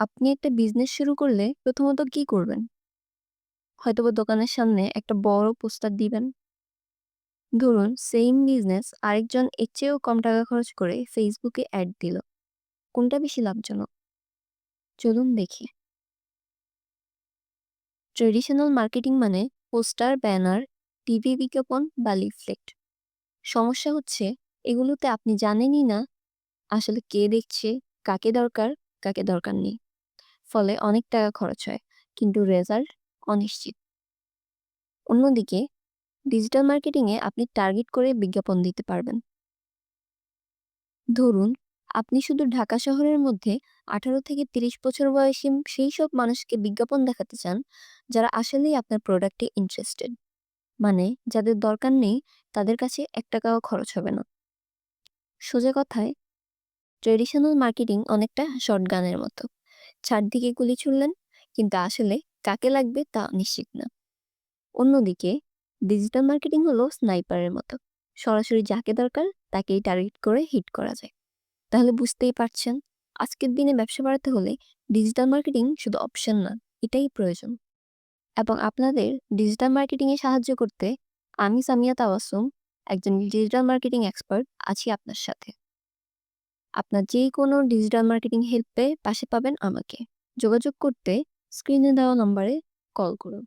আপনি একটা বিজনেস শুরু করলে প্রথমত কি করবেন? হয়তোবা দোকানের সামনে একটা বড় পোস্টার দিবেন। ধরুন সেইম বিজনেস আরেকজন এর চেয়েও কম টাকা খরচ করে ফেসবুকে অ্যাড দিল। কোনটা বেশি লাভজনক? চলুন দেখি। ট্রেডিশনাল মার্কেটিং মানে পোস্টার, ব্যানার, টিভি বিজ্ঞাপন বা লিফলেট। সমস্যা হচ্ছে এগুলোতে আপনি জানেনই না আসলে কে দেখছে, কাকে দরকার, কাকে দরকার নেই। ফলে অনেক টাকা খরচ হয় কিন্তু রেজাল্ট অনিশ্চিত। অন্যদিকে ডিজিটাল মার্কেটিংয়ে আপনি টার্গেট করে বিজ্ঞাপন দিতে পারবেন। ধরুন, আপনি শুধু ঢাকা শহরের মধ্যে ১৮ থেকে ৩০ বছর বয়সী সেই সব মানুষকে বিজ্ঞাপন দেখাতে চান, যারা আসলেই আপনার প্রোডাক্টে ইন্টারেস্টেড। মানে যাদের দরকার নেই, তাদের কাছে এক টাকাও খরচ হবে না। সোজা কথায় ট্রেডিশনাল মার্কেটিং অনেকটা শর্ট গানের মতো। চারদিকে গুলি ছুড়লেন, কিন্তু আসলে কাকে লাগবে তা নিশ্চিত না। অন্যদিকে ডিজিটাল মার্কেটিং হলো স্নাইপারের মতো। সরাসরি যাকে দরকার তাকেই টার্গেট করে হিট করা যায়। তাহলে বুঝতেই পারছেন, আজকের দিনে ব্যবসা বাড়াতে হলে ডিজিটাল মার্কেটিং শুধু অপশন না, এটাই প্রয়োজন। এবং আপনাদের ডিজিটাল মার্কেটিংয়ে সাহায্য করতে আমি সামিয়া তাবাসসুম একজন ডিজিটাল মার্কেটিং এক্সপার্ট আছি আপনার সাথে। আপনার যে কোনো ডিজিটাল মার্কেটিং হেল্পে পাশে পাবেন আমাকে। যোগাযোগ করতে স্ক্রিনে দেওয়া নম্বরে কল করুন।